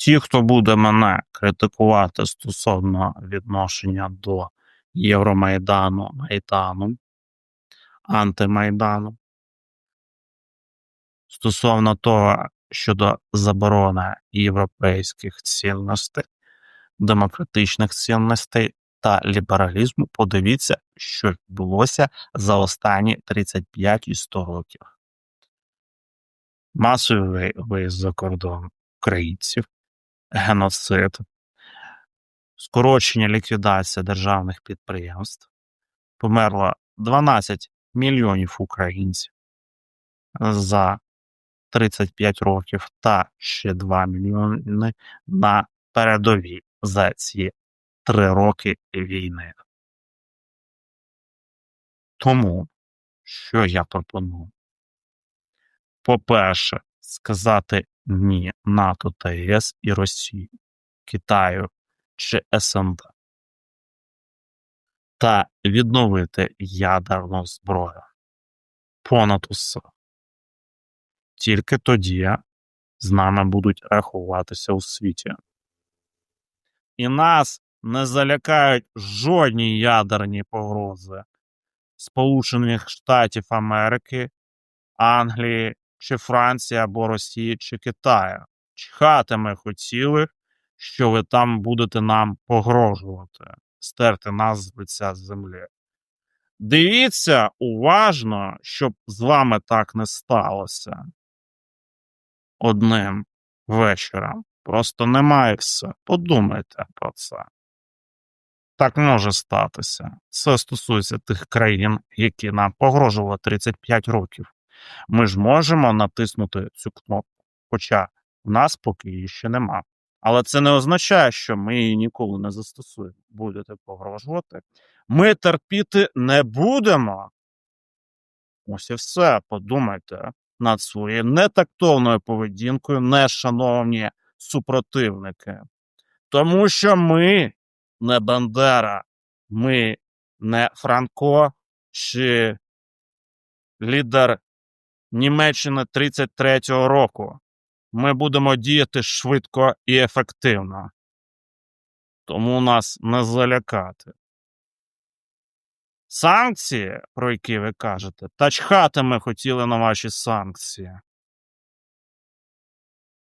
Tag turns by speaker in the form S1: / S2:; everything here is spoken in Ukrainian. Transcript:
S1: Ті, хто буде мене критикувати стосовно відношення до Євромайдану, Майдану, антимайдану, стосовно того, щодо заборони європейських цінностей, демократичних цінностей та лібералізму, подивіться, що відбулося за останні 35 і 100 років. Масовий виїзд за кордон українців, геноцид, скорочення ліквідація державних підприємств, померло 12 мільйонів українців за 35 років та ще 2 мільйони на передовій за ці 3 роки війни. Тому, що я пропоную? По-перше, сказати ні НАТО та ЄС і Росії, Китаю чи СНД та відновити ядерну зброю понад усе. Тільки тоді з нами будуть рахуватися у світі. І нас не залякають жодні ядерні погрози Сполучених Штатів Америки, Англії чи Франції або Росії чи Китаю. Чхати ми хотіли, що ви там будете нам погрожувати, стерти нас з лиця землі. Дивіться уважно, щоб з вами так не сталося. Одним вечором. Просто немає все. Подумайте про це. Так може статися. Це стосується тих країн, які нам погрожували 35 років. Ми ж можемо натиснути цю кнопку, хоча в нас поки її ще нема. Але це не означає, що ми її ніколи не застосуємо. Будете погрожувати. Ми терпіти не будемо. Ось і все. Подумайте над своєю нетактовною поведінкою, нешановні супротивники. Тому що ми не Бандера, ми не Франко чи лідер Німеччини 33-го року. Ми будемо діяти швидко і ефективно. Тому нас не залякати. Санкції, про які ви кажете, та чхати ми хотіли на ваші санкції.